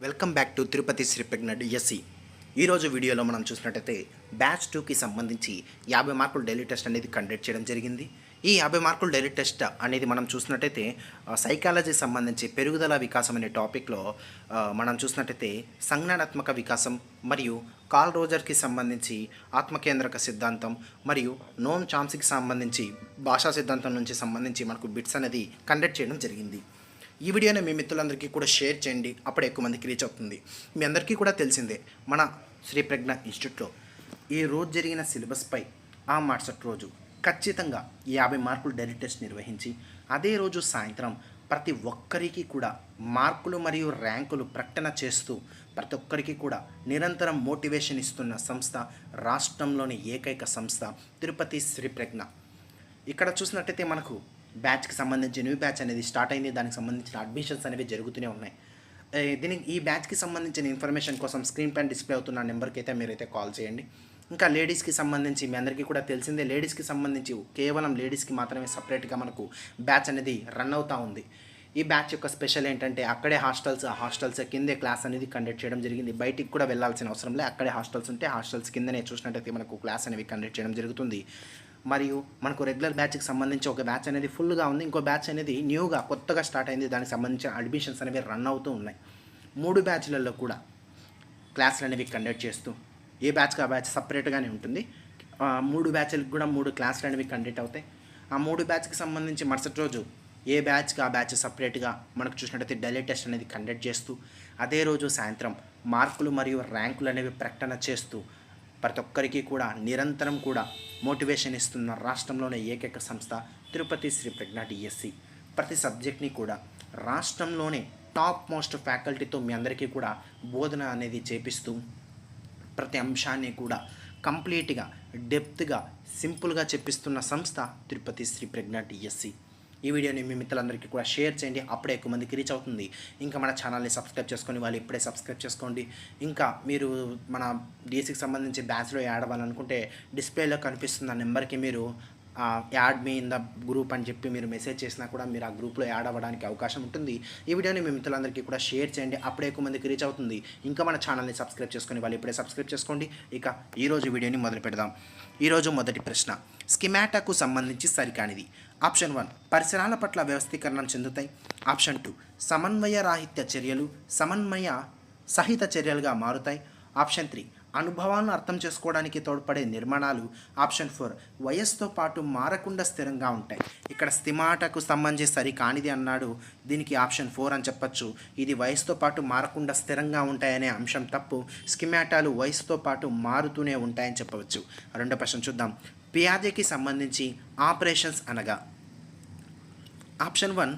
Welcome back to Tirupati Sri Pragna DSC ఈరోజు వీడియోలో మనం చూసినట్టయితే బ్యాచ్ టూకి సంబంధించి యాభై మార్కుల డైలీ టెస్ట్ అనేది కండక్ట్ చేయడం జరిగింది. ఈ యాభై మార్కుల డైలీ టెస్ట్ అనేది మనం చూసినట్టయితే సైకాలజీ సంబంధించి పెరుగుదల వికాసం అనే టాపిక్లో మనం చూసినట్టయితే సంజ్ఞానాత్మక వికాసం మరియు కాల్ రోజర్కి సంబంధించి ఆత్మకేంద్రక సిద్ధాంతం మరియు నోమ్ చామ్స్కి సంబంధించి భాషా సిద్ధాంతం నుంచి సంబంధించి మనకు బిట్స్ అనేది కండక్ట్ చేయడం జరిగింది. ఈ వీడియోని మీ మిత్రులందరికీ కూడా షేర్ చేయండి. అప్పుడు ఎక్కువ మందికి రీచ్ అవుతుంది. మీ అందరికీ కూడా తెలిసిందే మన శ్రీ ప్రజ్ఞ ఇన్స్టిట్యూట్లో ఈ రోజు జరిగిన సిలబస్పై ఆ మరుసటి రోజు ఖచ్చితంగా యాభై మార్కులు డైరెక్ట్ టెస్ట్ నిర్వహించి అదే రోజు సాయంత్రం ప్రతి ఒక్కరికి కూడా మార్కులు మరియు ర్యాంకులు ప్రకటన చేస్తూ ప్రతి ఒక్కరికి కూడా నిరంతరం మోటివేషన్ ఇస్తున్న సంస్థ రాష్ట్రంలోని ఏకైక సంస్థ తిరుపతి శ్రీ ప్రజ్ఞ ఇక్కడ చూసినట్టయితే మనకు బ్యాచ్కి సంబంధించి న్యూ బ్యాచ్ అనేది స్టార్ట్ అయింది. దానికి సంబంధించిన అడ్మిషన్స్ అనేవి జరుగుతూనే ఉన్నాయి. దీనికి ఈ బ్యాచ్కి సంబంధించిన ఇన్ఫర్మేషన్ కోసం స్క్రీన్ పైన డిస్ప్లే అవుతున్న నెంబర్కి అయితే మీరైతే కాల్ చేయండి. ఇంకా లేడీస్కి సంబంధించి మీ అందరికీ కూడా తెలిసిందే లేడీస్కి సంబంధించి కేవలం లేడీస్కి మాత్రమే సపరేట్గా మనకు బ్యాచ్ అనేది రన్ అవుతూ ఉంది. ఈ బ్యాచ్ యొక్క స్పెషల్ ఏంటంటే అక్కడే హాస్టల్స్ ఆ హాస్టల్స్ కిందే క్లాస్ అనేది కండక్ట్ చేయడం జరిగింది. బయటికి కూడా వెళ్ళాల్సిన అవసరం లేదు అక్కడే హాస్టల్స్ ఉంటే హాస్టల్స్ కిందనే చూసినట్టయితే మనకు క్లాస్ అనేవి కండక్ట్ చేయడం జరుగుతుంది. మరియు మనకు రెగ్యులర్ బ్యాచ్కి సంబంధించి ఒక బ్యాచ్ అనేది ఫుల్గా ఉంది. ఇంకో బ్యాచ్ అనేది న్యూగా కొత్తగా స్టార్ట్ అయింది. దానికి సంబంధించిన అడ్మిషన్స్ అనేవి రన్ అవుతూ ఉన్నాయి. మూడు బ్యాచ్లలో కూడా క్లాసులు అనేవి కండక్ట్ చేస్తూ ఏ బ్యాచ్కి ఆ బ్యాచ్ సపరేట్గానే ఉంటుంది. మూడు బ్యాచ్లకు కూడా మూడు క్లాసులు అనేవి కండక్ట్ అవుతాయి. ఆ మూడు బ్యాచ్కి సంబంధించి మరుసటి రోజు ఏ బ్యాచ్కి ఆ బ్యాచ్ సపరేట్గా మనకు చూసినట్టయితే డైలీ టెస్ట్ అనేది కండక్ట్ చేస్తూ అదే రోజు సాయంత్రం మార్కులు మరియు ర్యాంకులు అనేవి ప్రకటన చేస్తూ ప్రతి ఒక్కరికి కూడా నిరంతరం కూడా మోటివేషన్ ఇస్తున్న రాష్ట్రంలోనే ఏకైక సంస్థ తిరుపతి శ్రీ ప్రజ్ఞ డిఎస్సి ప్రతి సబ్జెక్ట్ని కూడా రాష్ట్రంలోనే టాప్ మోస్ట్ ఫ్యాకల్టీతో మీ అందరికీ కూడా బోధన అనేది చేపిస్తూ ప్రతి అంశాన్ని కూడా కంప్లీట్గా డెప్త్గా సింపుల్గా చెప్పిస్తున్న సంస్థ తిరుపతి శ్రీ ప్రజ్ఞ డిఎస్సి ఈ వీడియోని మీ మిత్రులందరికీ కూడా షేర్ చేయండి. అప్పుడే ఎక్కువ మందికి రీచ్ అవుతుంది. ఇంకా మన ఛానల్ని సబ్స్క్రైబ్ చేసుకొని వాళ్ళు ఇప్పుడే సబ్స్క్రైబ్ చేసుకోండి. ఇంకా మీరు మన డిఎస్సికి సంబంధించి బ్యాచ్లో యాడ్ అవ్వాలనుకుంటే డిస్ప్లేలో కనిపిస్తున్న నెంబర్కి మీరు add me in the group అని చెప్పి మీరు మెసేజ్ చేసినా కూడా మీరు ఆ గ్రూప్లో యాడ్ అవ్వడానికి అవకాశం ఉంటుంది. ఈ వీడియోని మీ మిత్రులందరికీ కూడా షేర్ చేయండి. అప్పుడే ఎక్కువ మందికి రీచ్ అవుతుంది. ఇంకా మన ఛానల్ని సబ్స్క్రైబ్ చేసుకొని వాళ్ళు ఇప్పుడే సబ్స్క్రైబ్ చేసుకోండి. ఇక ఈరోజు వీడియోని మొదలు పెడదాం. ఈరోజు మొదటి ప్రశ్న. స్కిమాటాకు సంబంధించి సరికానిది. Option one. పరిసరాల పట్ల వ్యవస్థీకరణం చెందుతాయి. Option two. సమన్వయ రాహిత్య చర్యలు సమన్వయ సహిత చర్యలుగా మారుతాయి. Option three. అనుభవాలను అర్థం చేసుకోవడానికి తోడ్పడే నిర్మాణాలు ఆప్షన్ ఫోర్ వయస్సుతో పాటు మారకుండా స్థిరంగా ఉంటాయి. ఇక్కడ స్థిమాటకు సంబంధించి సరి కానిది అన్నాడు. దీనికి ఆప్షన్ ఫోర్ అని చెప్పచ్చు. ఇది వయసుతో పాటు మారకుండా స్థిరంగా ఉంటాయనే అంశం తప్పు. స్కిమాటాలు వయసుతో పాటు మారుతూనే ఉంటాయని చెప్పవచ్చు. రెండో ప్రశ్న చూద్దాం. పియాజీకి సంబంధించి ఆపరేషన్స్ అనగా? ఆప్షన్ వన్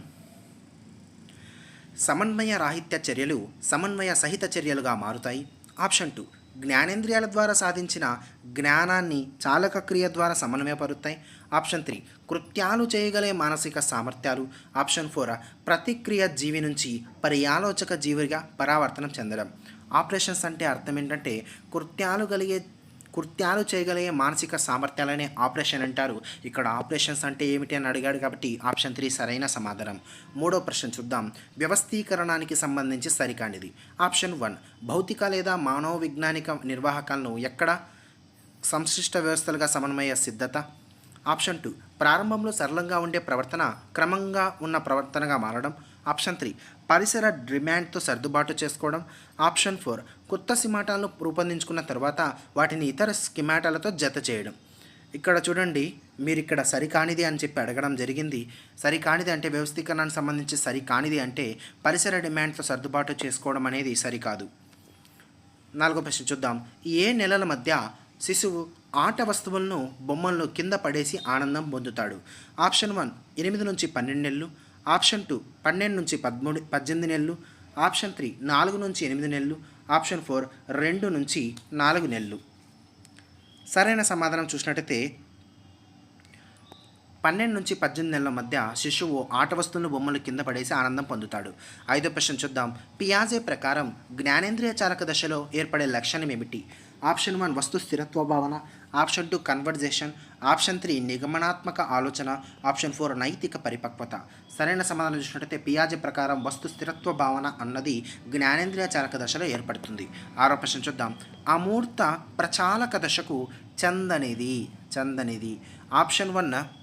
సమన్వయ రాహిత్య చర్యలు సమన్వయ సహిత చర్యలుగా మారుతాయి. ఆప్షన్ టూ జ్ఞానేంద్రియాల ద్వారా సాధించిన జ్ఞానాన్ని చాలక క్రియ ద్వారా సమన్వయపరుతాయి ఆప్షన్ త్రీ కృత్యాలు చేయగలే మానసిక సామర్థ్యాలు. ఆప్షన్ ఫోర్ ప్రతిక్రియ జీవి నుంచి పర్యాలోచక జీవిగా పరావర్తనం చెందడం. ఆపరేషన్స్ అంటే అర్థం ఏంటంటే కృత్యాలు కలిగే కృత్యాలు చేయగలిగే మానసిక సామర్థ్యాలనే ఆపరేషన్ అంటారు. ఇక్కడ ఆపరేషన్స్ అంటే ఏమిటి అని అడిగాడు కాబట్టి ఆప్షన్ త్రీ సరైన సమాధానం. మూడో ప్రశ్న చూద్దాం. వ్యవస్థీకరణానికి సంబంధించి సరికానిది. ఆప్షన్ వన్ భౌతిక లేదా మానవ విజ్ఞానిక నిర్వాహకాలను ఎక్కడ సంశ్లిష్ట వ్యవస్థలుగా సమన్వయ సిద్ధత? ఆప్షన్ టూ ప్రారంభంలో సరళంగా ఉండే ప్రవర్తన క్రమంగా ఉన్న ప్రవర్తనగా మారడం. ఆప్షన్ త్రీ పరిసర డిమాండ్తో సర్దుబాటు చేసుకోవడం. ఆప్షన్ ఫోర్ కొత్త సిమాటాలను రూపొందించుకున్న తర్వాత వాటిని ఇతర స్కిమాటాలతో జత చేయడం. ఇక్కడ చూడండి మీరు ఇక్కడ సరికానిది అని చెప్పి అడగడం జరిగింది. సరికానిది అంటే వ్యవస్థీకరణానికి సంబంధించి సరికానిది అంటే పరిసర డిమాండ్తో సర్దుబాటు చేసుకోవడం అనేది సరికాదు. నాలుగో ప్రశ్న చూద్దాం. ఏ నెలల మధ్య శిశువు ఆట వస్తువులను బొమ్మలను కింద పడేసి ఆనందం పొందుతాడు? ఆప్షన్ వన్ ఎనిమిది నుంచి పన్నెండు నెలలు. ఆప్షన్ టూ పన్నెండు నుంచి పదమూడు పద్దెనిమిది నెలలు. ఆప్షన్ త్రీ నాలుగు నుంచి ఎనిమిది నెలలు. ఆప్షన్ ఫోర్ రెండు నుంచి నాలుగు నెలలు. సరైన సమాధానం చూసినట్టయితే పన్నెండు నుంచి పద్దెనిమిది నెలల మధ్య శిశువు ఆట వస్తువులు బొమ్మలు కింద పడేసి ఆనందం పొందుతాడు. ఐదో ప్రశ్న చూద్దాం. పియాజే ప్రకారం జ్ఞానేంద్రియ చాలక దశలో ఏర్పడే లక్షణం ఏమిటి? ఆప్షన్ వన్ వస్తు స్థిరత్వ భావన option two conversation option three నిగమనాత్మక ఆలోచన ఆప్షన్ ఫోర్ నైతిక పరిపక్వత. సరైన సమాధానం చూసినట్లయితే పియాజే ప్రకారం వస్తు స్థిరత్వ భావన అన్నది జ్ఞానేంద్రియ చాలక దశలో ఏర్పడుతుంది. ఆరో ప్రశ్న చూద్దాం. అమూర్త ప్రచాలక దశకు చందనిది చందనిది. ఆప్షన్ వన్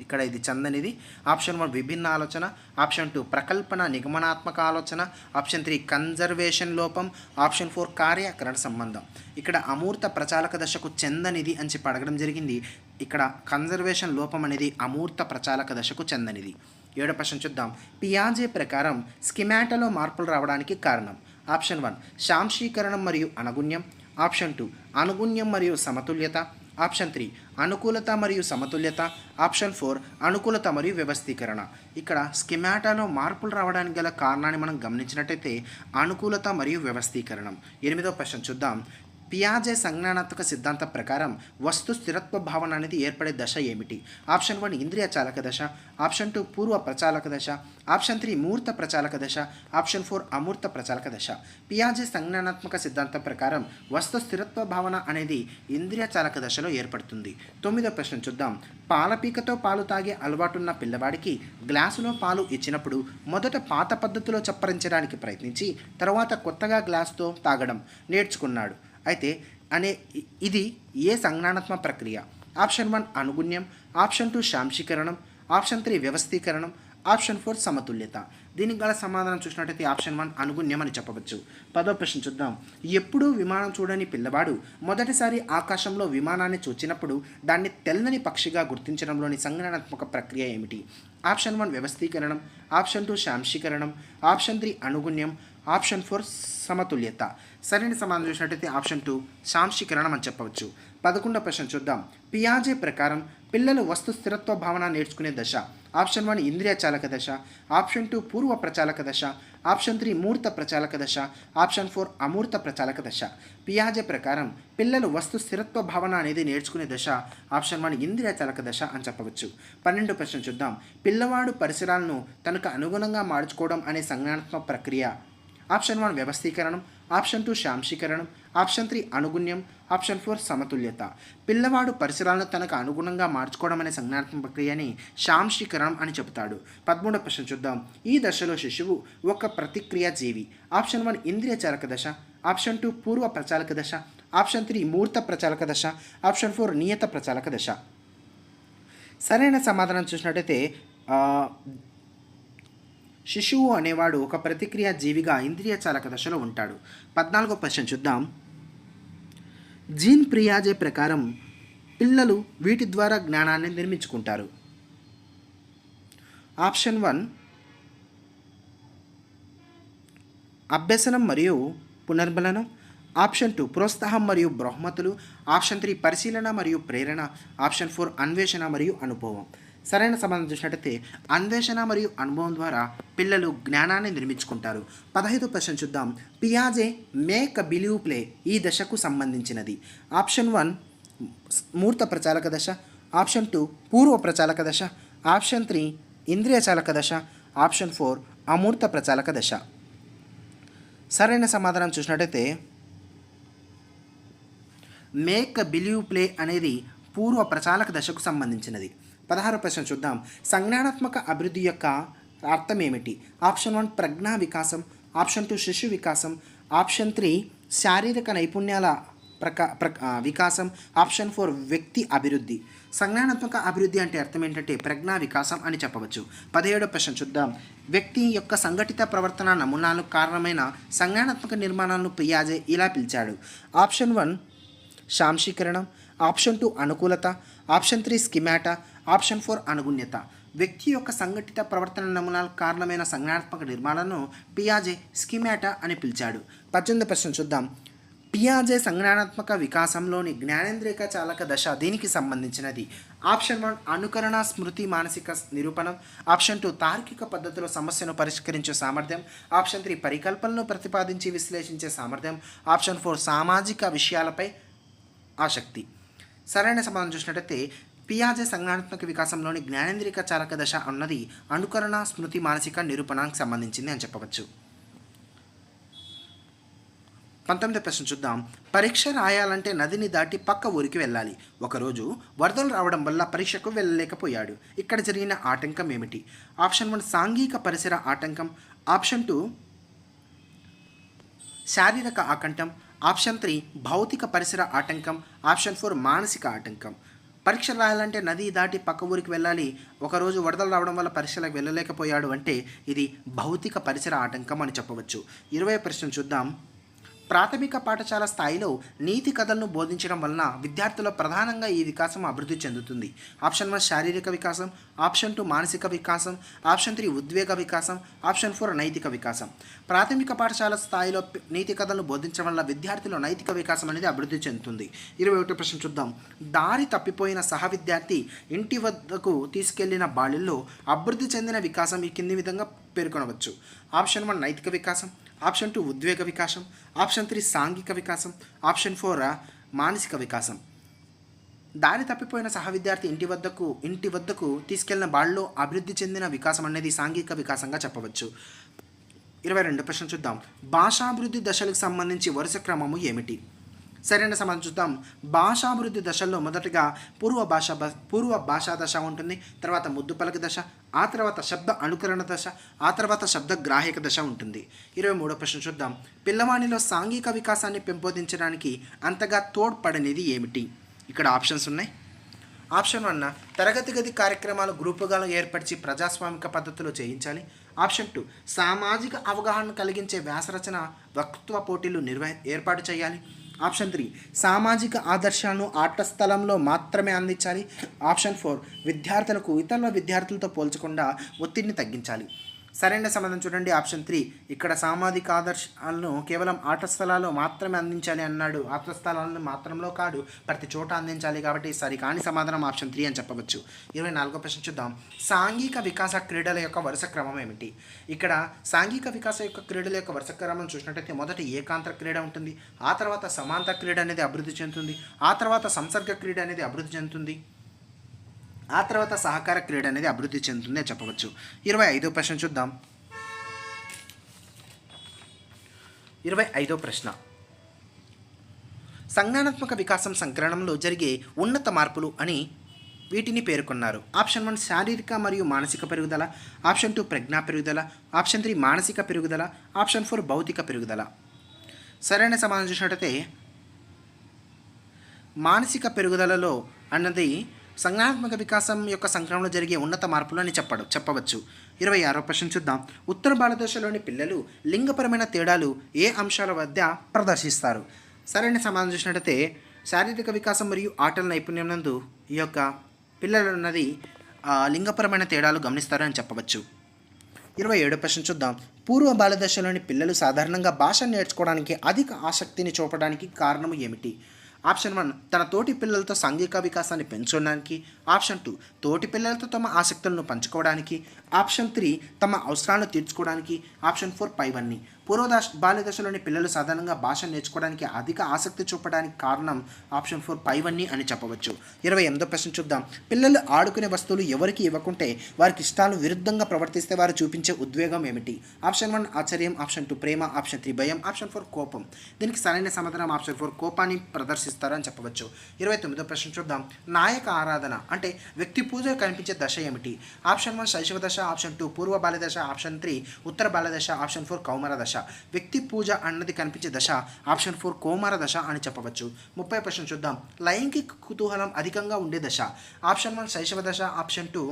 ఇక్కడ ఇది చందనిది. ఆప్షన్ వన్ విభిన్న ఆలోచన ఆప్షన్ టూ ప్రకల్పన నిగమనాత్మక ఆలోచన ఆప్షన్ త్రీ కన్జర్వేషన్ లోపం ఆప్షన్ ఫోర్ కార్యకరణ సంబంధం. ఇక్కడ అమూర్త ప్రచాలక దశకు చెందనిది అని చెప్పి అడగడం జరిగింది. ఇక్కడ కన్జర్వేషన్ లోపం అనేది అమూర్త ప్రచాలక దశకు చెందనిది. ఏడో ప్రశ్న చూద్దాం. పియాజే ప్రకారం స్కిమాటలో మార్పులు రావడానికి కారణం? ఆప్షన్ వన్ శాంశీకరణం మరియు అనుగుణ్యం. ఆప్షన్ టూ అనుగుణ్యం మరియు సమతుల్యత. ఆప్షన్ త్రీ అనుకూలత మరియు సమతుల్యత. ఆప్షన్ ఫోర్ అనుకూలత మరియు వ్యవస్థీకరణ. ఇక్కడ స్కిమాటాలో మార్పులు రావడానికి గల కారణాన్ని మనం గమనించినట్టయితే అనుకూలత మరియు వ్యవస్థీకరణం. ఎనిమిదో ప్రశ్న చూద్దాం. పియాజే సంజ్ఞానాత్మక సిద్ధాంతం ప్రకారం వస్తు స్థిరత్వ భావన అనేది ఏర్పడే దశ ఏమిటి? ఆప్షన్ వన్ ఇంద్రియ చాలక దశ. ఆప్షన్ టూ పూర్వ ప్రచాలక దశ. ఆప్షన్ త్రీ మూర్త ప్రచాలక దశ. ఆప్షన్ ఫోర్ అమూర్త ప్రచాలక దశ. పియాజే సంజ్ఞానాత్మక సిద్ధాంతం ప్రకారం వస్తు స్థిరత్వ భావన అనేది ఇంద్రియ చాలక దశలో ఏర్పడుతుంది. తొమ్మిదో ప్రశ్న చూద్దాం. పాలపీకతో పాలు తాగే అలవాటున్న పిల్లవాడికి గ్లాసులో పాలు ఇచ్చినప్పుడు మొదట పాత పద్ధతిలో చప్పరించడానికి ప్రయత్నించి తర్వాత కొత్తగా గ్లాసుతో తాగడం నేర్చుకున్నాడు. అయితే అనే ఇది ఏ సంజ్ఞానాత్మక ప్రక్రియ? ఆప్షన్ వన్ అనుగుణ్యం ఆప్షన్ టూ శాంశీకరణం ఆప్షన్ త్రీ వ్యవస్థీకరణం ఆప్షన్ ఫోర్ సమతుల్యత. దీనికి గల సమాధానం చూసినట్టయితే ఆప్షన్ వన్ అనుగుణ్యం అని చెప్పవచ్చు. పదో ప్రశ్న చూద్దాం. ఎప్పుడూ విమానం చూడని పిల్లవాడు మొదటిసారి ఆకాశంలో విమానాన్ని చూచినప్పుడు దాన్ని తెల్లని పక్షిగా గుర్తించడంలోని సంజ్ఞానాత్మక ప్రక్రియ ఏమిటి? ఆప్షన్ వన్ వ్యవస్థీకరణం ఆప్షన్ టూ శాంశీకరణం ఆప్షన్ త్రీ అనుగుణ్యం ఆప్షన్ ఫోర్ సమతుల్యత. సరైన సమాధానం చూసినట్టయితే ఆప్షన్ టూ సాంశీకరణం అని చెప్పవచ్చు. పదకొండవ ప్రశ్న చూద్దాం. పియాజే ప్రకారం పిల్లలు వస్తు స్థిరత్వ భావన నేర్చుకునే దశ. ఆప్షన్ వన్ ఇంద్రియ చాలక దశ. ఆప్షన్ టూ పూర్వ ప్రచాలక దశ. ఆప్షన్ త్రీ మూర్త ప్రచాలక దశ. ఆప్షన్ ఫోర్ అమూర్త ప్రచాలక దశ. పియాజే ప్రకారం పిల్లలు వస్తు స్థిరత్వ భావన అనేది నేర్చుకునే దశ. ఆప్షన్ వన్ ఇంద్రియ చాలక దశ అని చెప్పవచ్చు. పన్నెండు ప్రశ్న చూద్దాం. పిల్లవాడు పరిసరాలను తనకు అనుగుణంగా మార్చుకోవడం అనే సంజ్ఞానాత్మక ప్రక్రియ ఆప్షన్ వన్ వ్యవస్థీకరణం ఆప్షన్ టూ శాంశీకరణం ఆప్షన్ త్రీ అనుగుణ్యం ఆప్షన్ ఫోర్ సమతుల్యత. పిల్లవాడు పరిసరాలను తనకు అనుగుణంగా మార్చుకోవడం అనే సంజ్ఞాత్మక ప్రక్రియని శాంశీకరణం అని చెబుతాడు. పదమూడవ ప్రశ్న చూద్దాం. ఈ దశలో శిశువు ఒక ప్రతిక్రియ జీవి. ఆప్షన్ వన్ ఇంద్రియ చాలక దశ ఆప్షన్ టూ పూర్వ ప్రచాలక దశ ఆప్షన్ త్రీ మూర్త ప్రచాలక దశ ఆప్షన్ ఫోర్ నియత ప్రచాలక దశ. సరైన సమాధానం చూసినట్టయితే శిశువు అనేవాడు ఒక ప్రతిక్రియ జీవిగా ఇంద్రియ చాలక దశలో ఉంటాడు. పద్నాలుగో ప్రశ్న చూద్దాం. జీన్ ప్రియాజే ప్రకారం పిల్లలు వీటి ద్వారా జ్ఞానాన్ని నిర్మించుకుంటారు. ఆప్షన్ వన్ అభ్యసనం మరియు పునర్బలనం. ఆప్షన్ టూ ప్రోత్సాహం మరియు బహుమతులు. ఆప్షన్ త్రీ పరిశీలన మరియు ప్రేరణ. ఆప్షన్ ఫోర్ అన్వేషణ మరియు అనుభవం. సరైన సమాధానం చూసినట్టయితే అన్వేషణ మరియు అనుభవం ద్వారా పిల్లలు జ్ఞానాన్ని నిర్మించుకుంటారు. పదహైదు ప్రశ్న చూద్దాం. పియాజే మేక్ బిలీవ్ ప్లే ఈ దశకు సంబంధించినది. ఆప్షన్ వన్ మూర్త ప్రచాలక దశ. ఆప్షన్ టూ పూర్వ ప్రచాలక దశ. ఆప్షన్ త్రీ ఇంద్రియ చాలక దశ. ఆప్షన్ ఫోర్ అమూర్త ప్రచాలక దశ. సరైన సమాధానం చూసినట్టయితే మేక్ బిలీవ్ ప్లే అనేది పూర్వ ప్రచాలక దశకు సంబంధించినది. పదహారు ప్రశ్న చూద్దాం. సంజ్ఞానాత్మక అభివృద్ధి యొక్క అర్థం ఏమిటి? ఆప్షన్ వన్ ప్రజ్ఞా వికాసం. ఆప్షన్ టూ శిశు వికాసం. ఆప్షన్ త్రీ శారీరక నైపుణ్యాల ప్రకా ప్ర వికాసం. ఆప్షన్ ఫోర్ వ్యక్తి అభివృద్ధి. సంజ్ఞానాత్మక అభివృద్ధి అంటే అర్థం ఏంటంటే ప్రజ్ఞా వికాసం అని చెప్పవచ్చు. పదిహేడో ప్రశ్న చూద్దాం. వ్యక్తి యొక్క సంఘటిత ప్రవర్తన నమూనాలకు కారణమైన సంజ్ఞానాత్మక నిర్మాణాలను పియాజే ఇలా పిలిచాడు. ఆప్షన్ వన్ శాంశీకరణం ఆప్షన్ టూ అనుకూలత. Option three schemata. Option four అనుగుణ్యత. వ్యక్తి యొక్క సంఘటిత ప్రవర్తన నమూనాలకు కారణమైన సంజ్ఞానాత్మక నిర్మాణాలను పియాజే స్కిమాటా అని పిలిచాడు. పద్దెనిమిది ప్రశ్న చూద్దాం. పియాజే సంజ్ఞానాత్మక వికాసంలోని జ్ఞానేంద్రిక చాలక దశ దీనికి సంబంధించినది. ఆప్షన్ వన్ అనుకరణ స్మృతి మానసిక నిరూపణం. ఆప్షన్ టూ తార్కిక పద్ధతిలో సమస్యను పరిష్కరించే సామర్థ్యం. ఆప్షన్ త్రీ పరికల్పనను ప్రతిపాదించి విశ్లేషించే సామర్థ్యం. ఆప్షన్ ఫోర్ సామాజిక విషయాలపై ఆసక్తి. సరైన సమాధానం చూసినట్టయితే పియాజే సంజ్ఞానాత్మక వికాసంలోని జ్ఞానేంద్రిక చాలక దశ అన్నది అనుకరణ స్మృతి మానసిక నిరూపణకు సంబంధించింది అని చెప్పవచ్చు. పంతొమ్మిదో ప్రశ్న చూద్దాం. పరీక్ష రాయాలంటే నదిని దాటి పక్క ఊరికి వెళ్ళాలి. ఒకరోజు వరదలు రావడం వల్ల పరీక్షకు వెళ్ళలేకపోయాడు. ఇక్కడ జరిగిన ఆటంకం ఏమిటి? ఆప్షన్ వన్ సాంఘిక పరిసర ఆటంకం. ఆప్షన్ టూ శారీరక ఆకంఠం ఆప్షన్ త్రీ భౌతిక పరిసర ఆటంకం. ఆప్షన్ ఫోర్ మానసిక ఆటంకం. పరీక్ష రాయాలంటే నది దాటి పక్క ఊరికి వెళ్ళాలి. ఒకరోజు వరదలు రావడం వల్ల పరీక్షలకు వెళ్ళలేకపోయాడు అంటే ఇది భౌతిక పరిసర ఆటంకం అని చెప్పవచ్చు. ఇరవై ప్రశ్న చూద్దాం. ప్రాథమిక పాఠశాల స్థాయిలో నీతి కథలను బోధించడం వలన విద్యార్థుల ప్రధానంగా ఈ వికాసం అభివృద్ధి చెందుతుంది. ఆప్షన్ వన్ శారీరక వికాసం ఆప్షన్ టూ మానసిక వికాసం ఆప్షన్ త్రీ ఉద్వేగ వికాసం ఆప్షన్ ఫోర్ నైతిక వికాసం. ప్రాథమిక పాఠశాల స్థాయిలో నీతి కథలను బోధించడం వల్ల విద్యార్థుల నైతిక వికాసం అనేది అభివృద్ధి చెందుతుంది. ఇరవై ఒకటి ప్రశ్న చూద్దాం. దారి తప్పిపోయిన సహ విద్యార్థి ఇంటి వద్దకు తీసుకెళ్ళిన బాలుల్లో అభివృద్ధి చెందిన వికాసం ఈ కింది విధంగా పేర్కొనవచ్చు. ఆప్షన్ వన్ నైతిక వికాసం ఆప్షన్ టూ ఉద్వేగ వికాసం ఆప్షన్ త్రీ సాంఘిక వికాసం ఆప్షన్ ఫోర్ మానసిక వికాసం. దారి తప్పిపోయిన సహ విద్యార్థి ఇంటి వద్దకు ఇంటి వద్దకు తీసుకెళ్ళిన బాల్లో అభివృద్ధి చెందిన వికాసం అనేది సాంఘిక వికాసంగా చెప్పవచ్చు. ఇరవై రెండు ప్రశ్న చూద్దాం. భాషాభివృద్ధి దశలకు సంబంధించి వరుస క్రమము ఏమిటి? సరైన సమాధానం చూద్దాం. భాషాభివృద్ధి దశల్లో మొదటగా పూర్వ భాష పూర్వ భాషా దశ ఉంటుంది. తర్వాత ముద్దు పలక దశ ఆ తర్వాత శబ్ద అనుకరణ దశ ఆ తర్వాత శబ్ద గ్రాహిక దశ ఉంటుంది. ఇరవై మూడో ప్రశ్న చూద్దాం. పిల్లవాణిలో సాంఘిక వికాసాన్ని పెంపొందించడానికి అంతగా తోడ్పడనిది ఏమిటి? ఇక్కడ ఆప్షన్స్ ఉన్నాయి. ఆప్షన్ వన్ తరగతి గది కార్యక్రమాలు గ్రూపుగా ఏర్పరిచి ప్రజాస్వామిక పద్ధతిలో చేయించాలి. ఆప్షన్ టూ సామాజిక అవగాహన కలిగించే వ్యాసరచన వక్తృత్వ పోటీలు నిర్వహ ఏర్పాటు చేయాలి. ఆప్షన్ త్రీ సామాజిక ఆదర్శాలను ఆట స్థలంలో మాత్రమే అందించాలి. ఆప్షన్ ఫోర్ విద్యార్థులకు ఇతరుల విద్యార్థులతో పోల్చకుండా ఒత్తిడిని తగ్గించాలి. సరైన సమాధానం చూడండి. Option three. ఇక్కడ సామాజిక ఆదర్శాలను కేవలం ఆట స్థలాల్లో మాత్రమే అందించాలి అన్నాడు. ఆట స్థలాలను మాత్రంలో కాదు ప్రతి చోట అందించాలి కాబట్టి సరి కాని సమాధానం ఆప్షన్ త్రీ అని చెప్పవచ్చు. ఇరవై నాలుగో ప్రశ్న చూద్దాం. సాంఘిక వికాస క్రీడల యొక్క వరుస క్రమం ఏమిటి? ఇక్కడ సాంఘిక వికాస యొక్క క్రీడల యొక్క వరుస క్రమం చూసినట్టయితే మొదట ఏకాంత క్రీడ ఉంటుంది. ఆ తర్వాత సమాంతర క్రీడ అనేది అభివృద్ధి చెందుతుంది. ఆ తర్వాత సంసర్గ క్రీడ అనేది అభివృద్ధి చెందుతుంది. ఆ తర్వాత సహకార క్రీడ అనేది అభివృద్ధి చెందుతుందే చెప్పవచ్చు. ఇరవై ఐదో ప్రశ్న చూద్దాం. ఇరవై ఐదో ప్రశ్న. సంజ్ఞానాత్మక వికాసం సంకరణంలో జరిగే ఉన్నత మార్పులు అని వీటిని పేర్కొన్నారు. ఆప్షన్ వన్ శారీరక మరియు మానసిక పెరుగుదల ఆప్షన్ టూ ప్రజ్ఞా పెరుగుదల ఆప్షన్ త్రీ మానసిక పెరుగుదల ఆప్షన్ ఫోర్ భౌతిక పెరుగుదల. సరైన సమాధానం చూసినట్టయితే మానసిక పెరుగుదలలో అన్నది సంజ్ఞాత్మక వికాసం యొక్క సంక్రమణలో జరిగే ఉన్నత మార్పులు అని చెప్పడు చెప్పవచ్చు. ఇరవై ఆరో ప్రశ్న చూద్దాం. ఉత్తర భారతదేశంలోని పిల్లలు లింగపరమైన తేడాలు ఏ అంశాల వద్ద ప్రదర్శిస్తారు? సరైన సమాధానం చూసినట్టయితే శారీరక వికాసం మరియు ఆటల నైపుణ్యం నందు ఈ యొక్క పిల్లలున్నది లింగపరమైన తేడాలు గమనిస్తారు అని చెప్పవచ్చు. ఇరవై ఏడో ప్రశ్న చూద్దాం. పూర్వ బాలదశలోని పిల్లలు సాధారణంగా భాష నేర్చుకోవడానికి అధిక ఆసక్తిని చూపడానికి కారణం ఏమిటి? ఆప్షన్ వన్ తన తోటి పిల్లలతో సాంఘిక వికాసాన్ని పెంచడానికి. ఆప్షన్ టూ తోటి పిల్లలతో తమ ఆసక్తులను పంచుకోవడానికి. ఆప్షన్ త్రీ తమ అవసరాలను తీర్చుకోవడానికి ఆప్షన్ ఫోర్ పైవన్నీ. పూర్వదశ బాల్యదశలోని పిల్లలు సాధారణంగా భాష నేర్చుకోవడానికి అధిక ఆసక్తి చూపడానికి కారణం ఆప్షన్ ఫోర్ పైవన్నీ అని చెప్పవచ్చు. ఇరవై ఎనిమిదో ప్రశ్న చూద్దాం. పిల్లలు ఆడుకునే వస్తువులు ఎవరికి ఇవ్వకుంటే వారికి ఇష్టాలు విరుద్ధంగా ప్రవర్తిస్తే వారు చూపించే ఉద్వేగం ఏమిటి? ఆప్షన్ వన్ ఆశ్చర్యం ఆప్షన్ టూ ప్రేమ ఆప్షన్ త్రీ భయం ఆప్షన్ ఫోర్ కోపం. దీనికి సరైన సమాధానం ఆప్షన్ ఫోర్ కోపాన్ని ప్రదర్శిస్తారని చెప్పవచ్చు. ఇరవై తొమ్మిదో ప్రశ్న చూద్దాం. నాయక ఆరాధన అంటే వ్యక్తి పూజ కనిపించే దశ ఏమిటి? ఆప్షన్ వన్ శైశవ దశ ఆప్షన్ టూ పూర్వ బాల్య దశ ఆప్షన్ త్రీ ఉత్తర బాల్య ఆప్షన్ ఫోర్ కౌమార దశ. వ్యక్తి పూజ అన్నది కనిపించే దశ ఆప్షన్ ఫోర్ కౌమార దశ అని చెప్పవచ్చు. ముప్పై ప్రశ్న చూద్దాం. లైంగిక కుతూహలం అధికంగా ఉండే దశ. ఆప్షన్ వన్ శైశవ దశ ఆప్షన్ టూ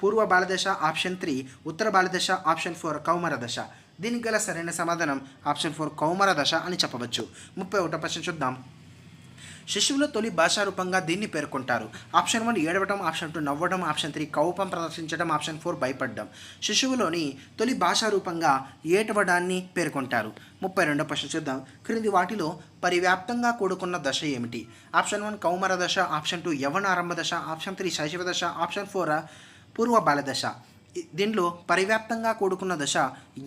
పూర్వ బాలదశ ఆప్షన్ త్రీ ఉత్తర బాలదశ ఆప్షన్ ఫోర్ కౌమార దశ. దీనికి గల సరైన సమాధానం ఆప్షన్ ఫోర్ కౌమార దశ అని చెప్పవచ్చు. ముప్పై ఒకటో ప్రశ్న చూద్దాం. శిశువుల తొలి భాషా రూపంగా దీన్ని పేర్కొంటారు. ఆప్షన్ వన్ ఏడవటం. ఆప్షన్ టూ నవ్వడం ఆప్షన్ త్రీ కౌపం ప్రదర్శించడం ఆప్షన్ ఫోర్ భయపడడం. శిశువులోని తొలి భాషా రూపంగా ఏటవడాన్ని పేర్కొంటారు. ముప్పై రెండో ప్రశ్న చూద్దాం. క్రింది వాటిలో పరివ్యాప్తంగా కూడుకున్న దశ ఏమిటి? ఆప్షన్ వన్ కౌమర దశ. ఆప్షన్ టూ యవనారంభ దశ. ఆప్షన్ త్రీ శైశవ దశ. ఆప్షన్ ఫోర్ పూర్వ బాలదశ దీనిలో పరివ్యాప్తంగా కూడుకున్న దశ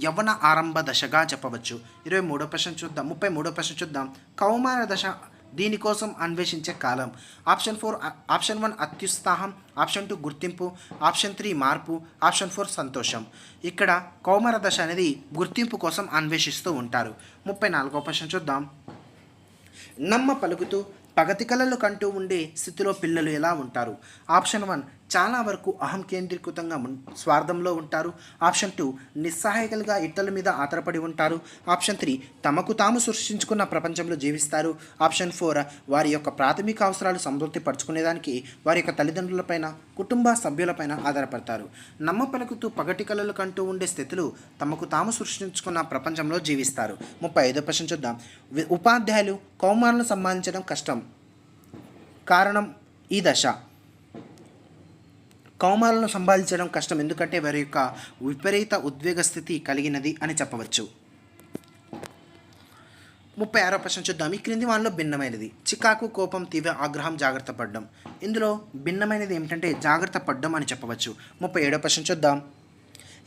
యవన ఆరంభ దశగా చెప్పవచ్చు. ఇరవై మూడో ప్రశ్న చూద్దాం. ముప్పై మూడో ప్రశ్న చూద్దాం. కౌమార దశ దీనికోసం అన్వేషించే కాలం. ఆప్షన్ ఫోర్ ఆప్షన్ వన్ అత్యుత్సాహం ఆప్షన్ టూ గుర్తింపు ఆప్షన్ త్రీ మార్పు ఆప్షన్ ఫోర్ సంతోషం. ఇక్కడ కౌమార దశ అనేది గుర్తింపు కోసం అన్వేషిస్తూ ఉంటారు. ముప్పై నాలుగో ప్రశ్న చూద్దాం. నమ్మ పలుకుతూ పగతి కళలు కంటూ ఉండే స్థితిలో పిల్లలు ఎలా ఉంటారు? ఆప్షన్ వన్ చాలా వరకు అహం కేంద్రీకృతంగా స్వార్థంలో ఉంటారు. ఆప్షన్ టూ నిస్సహాయకులుగా ఇతరుల మీద ఆధారపడి ఉంటారు. ఆప్షన్ త్రీ తమకు తాము సృష్టించుకున్న ప్రపంచంలో జీవిస్తారు. ఆప్షన్ ఫోర్ వారి యొక్క ప్రాథమిక అవసరాలు సంతృప్తి పరుచుకునేదానికి వారి యొక్క తల్లిదండ్రులపైన కుటుంబ సభ్యులపైన ఆధారపడతారు. నమ్మ పలుకుతూ పగటి కళలు కంటూ ఉండే స్థితులు తమకు తాము సృష్టించుకున్న ప్రపంచంలో జీవిస్తారు. ముప్పై ఐదో ప్రశ్న చూద్దాం. ఉపాధ్యాయులు కౌమారులను సంబంధించడం కష్టం. కారణం ఈ దశ. కౌమాలను సంపాదించడం కష్టం. ఎందుకంటే వారి యొక్క విపరీత ఉద్వేగ స్థితి కలిగినది అని చెప్పవచ్చు. ముప్పై ఆరో ప్రశ్న చూద్దాం. ఈ క్రింది వాళ్ళలో భిన్నమైనది. చికాకు కోపం తీవ్ర ఆగ్రహం జాగ్రత్త పడడం. ఇందులో భిన్నమైనది ఏమిటంటే జాగ్రత్త పడడం అని చెప్పవచ్చు. ముప్పై ఏడో ప్రశ్న చూద్దాం.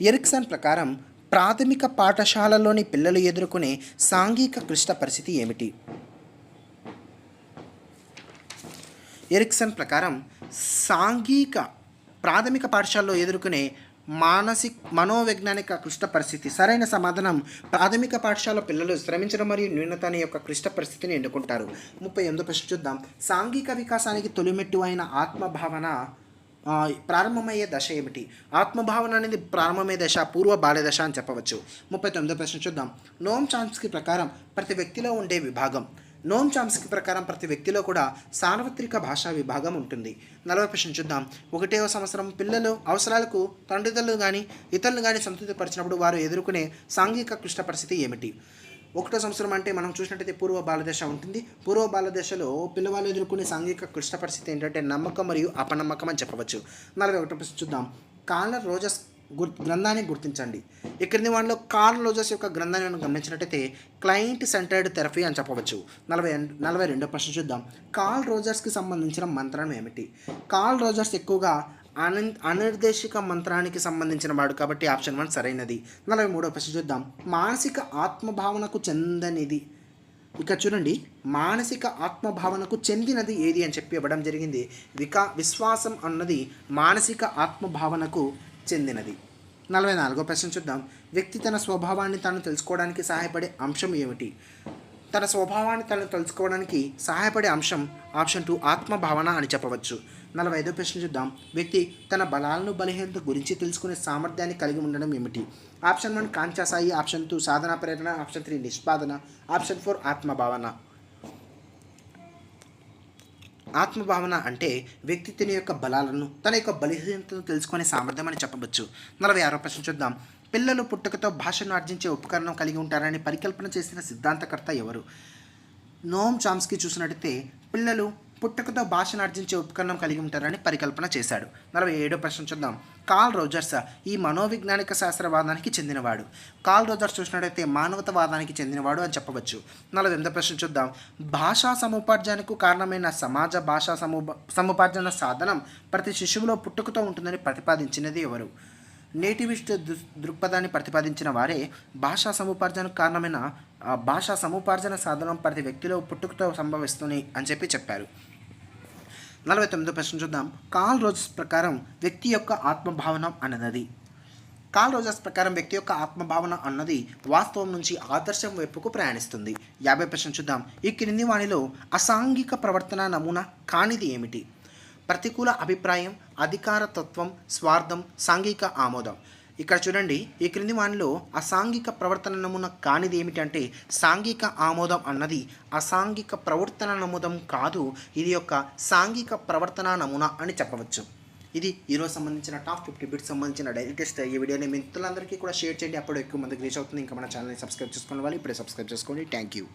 ఎరిక్సన్ ప్రకారం ప్రాథమిక పాఠశాలలోని పిల్లలు ఎదుర్కొనే సాంఘిక క్లిష్ట పరిస్థితి ఏమిటి? ఎరిక్సన్ ప్రకారం సాంఘిక ప్రాథమిక పాఠశాలలో ఎదుర్కొనే మానసిక మనోవైజ్ఞానిక క్లిష్ట పరిస్థితి. సరైన సమాధానం ప్రాథమిక పాఠశాల పిల్లలు శ్రమించడం మరియు న్యూనత అనే యొక్క క్లిష్ట పరిస్థితిని ఎన్నుకుంటారు. ముప్పై ఎనిమిదో ప్రశ్న చూద్దాం. సాంఘిక వికాసానికి తొలిమెట్టు అయిన ఆత్మభావన ప్రారంభమయ్యే దశ ఏమిటి? ఆత్మభావన అనేది ప్రారంభమయ్యే దశ పూర్వ బాల్య దశ అని చెప్పవచ్చు. ముప్పై తొమ్మిదో ప్రశ్న చూద్దాం. నోమ్ చాన్స్కి ప్రకారం ప్రతి వ్యక్తిలో ఉండే విభాగం నోమ్ చాంస్కి ప్రకారం ప్రతి వ్యక్తిలో కూడా సార్వత్రిక భాషా విభాగం ఉంటుంది. నలభై ప్రశ్న చూద్దాం. ఒకటేవ సంవత్సరం పిల్లలు అవసరాలకు తండ్రిదండ్రులు కానీ ఇతరులు కానీ సంతృప్తిపరిచినప్పుడు వారు ఎదుర్కొనే సాంఘిక క్లిష్ట పరిస్థితి ఏమిటి? ఒకటో సంవత్సరం అంటే మనం చూసినట్టయితే పూర్వ బాలదశ ఉంటుంది. పూర్వ బాలదశలో పిల్లవాళ్ళు ఎదుర్కొనే సాంఘిక క్లిష్ట పరిస్థితి ఏంటంటే నమ్మకం మరియు అపనమ్మకం అని చెప్పవచ్చు. నలభై ఒకటో ప్రశ్న చూద్దాం. కాలర్ రోజస్ గుర్ గ్రంథాన్ని గుర్తించండి. ఈ క్రింది వాటిలో కార్ల్ రోజర్స్ యొక్క గ్రంథాన్ని మనం గమనించినట్టయితే క్లయింట్ సెంటర్డ్ థెరపీ అని చెప్పవచ్చు. నలభై నలభై రెండో ప్రశ్న చూద్దాం. కార్ల్ రోజర్స్కి సంబంధించిన మంత్రం ఏమిటి? కార్ల్ రోజర్స్ ఎక్కువగా అన అనిర్దేశిక మంత్రానికి సంబంధించిన వాడు కాబట్టి ఆప్షన్ వన్ సరైనది. నలభై మూడో ప్రశ్న చూద్దాం. మానసిక ఆత్మభావనకు చెందనిది. ఇక చూడండి. మానసిక ఆత్మభావనకు చెందినది ఏది అని చెప్పి ఇవ్వడం జరిగింది. వికా విశ్వాసం అన్నది మానసిక ఆత్మభావనకు చెందినది. నలభై నాలుగో ప్రశ్న చూద్దాం. వ్యక్తి తన స్వభావాన్ని తాను తెలుసుకోవడానికి సహాయపడే అంశం ఏమిటి? తన స్వభావాన్ని తను తెలుసుకోవడానికి సహాయపడే అంశం ఆప్షన్ టూ ఆత్మభావన అని చెప్పవచ్చు. నలభై ఐదో ప్రశ్న చూద్దాం. వ్యక్తి తన బలాలను బలహీనత గురించి తెలుసుకునే సామర్థ్యాన్ని కలిగి ఉండడం ఏమిటి? ఆప్షన్ వన్ కాంచాసాయి ఆప్షన్ టూ సాధన ప్రేరణ ఆప్షన్ త్రీ నిష్పాదన ఆప్షన్ ఫోర్ ఆత్మభావన. ఆత్మభావన అంటే వ్యక్తి తన యొక్క బలాలను తన యొక్క బలహీనతను తెలుసుకునే సామర్థ్యం అని చెప్పవచ్చు. నలభై ఆరో ప్రశ్న చూద్దాం. పిల్లలు పుట్టుకతో భాషను ఆర్జించే ఉపకరణం కలిగి ఉంటారని పరికల్పన చేసిన సిద్ధాంతకర్త ఎవరు? నోమ్ చామ్స్కి చూసినట్టయితే పిల్లలు పుట్టుకతో భాషను ఆర్జించే ఉపకరణం కలిగి ఉంటారని పరికల్పన చేశాడు. నలభై ఏడో ప్రశ్న చూద్దాం. కాల్ రోజర్స్ ఈ మనోవిజ్ఞానిక శాస్త్రవాదానికి చెందినవాడు. కాల్ రోజర్స్ చూసినట్టయితే మానవతవాదానికి చెందినవాడు అని చెప్పవచ్చు. నలభై ఎనిమిదో ప్రశ్న చూద్దాం. భాషా సముపార్జనకు కారణమైన సమాజ భాషా సము సముపార్జన సాధనం ప్రతి శిశువులో పుట్టుకతో ఉంటుందని ప్రతిపాదించినది ఎవరు? నేటివిస్ట్ దృ- దృక్పథాన్ని ప్రతిపాదించిన వారే భాషా సముపార్జనకు కారణమైన భాషా సముపార్జన సాధనం ప్రతి వ్యక్తిలో పుట్టుకతో సంభవిస్తుంది అని చెప్పి చెప్పారు. నలభై తొమ్మిదో ప్రశ్న చూద్దాం. కాల్ రోజెస్ ప్రకారం వ్యక్తి యొక్క ఆత్మభావన అన్నది. కాల్ రోజెస్ ప్రకారం వ్యక్తి యొక్క ఆత్మభావన అన్నది వాస్తవం నుంచి ఆదర్శం వైపుకు ప్రయాణిస్తుంది. యాభై ప్రశ్న చూద్దాం. ఈ క్రింది వాణిలో అసాంఘిక ప్రవర్తన నమూనా కానిది ఏమిటి? ప్రతికూల అభిప్రాయం అధికార తత్వం స్వార్థం సాంఘిక ఆమోదం. ఇక్కడ చూడండి ఈ క్రింది వానిలో అసాంఘిక ప్రవర్తన నమూనా కానిది ఏమిటంటే సాంఘిక ఆమోదం అన్నది. అసాంఘిక ప్రవర్తన నమూదం కాదు ఇది యొక్క సాంఘిక ప్రవర్తన నమూనా అని చెప్పవచ్చు. ఇది ఈరోజు సంబంధించిన టాప్ ఫిఫ్టీ బిట్స్ సంబంధించిన డైలీ టెస్ట్. ఈ వీడియోని మిత్రులందరికీ కూడా షేర్ చేయండి. అప్పుడు ఎక్కువ మందికి రీచ్ అవుతుంది. ఇంకా మన ఛానల్ని సబ్స్క్రైబ్ చేసుకోవాలి ఇప్పుడే సబ్స్క్రైబ్ చేసుకోండి. Thank you.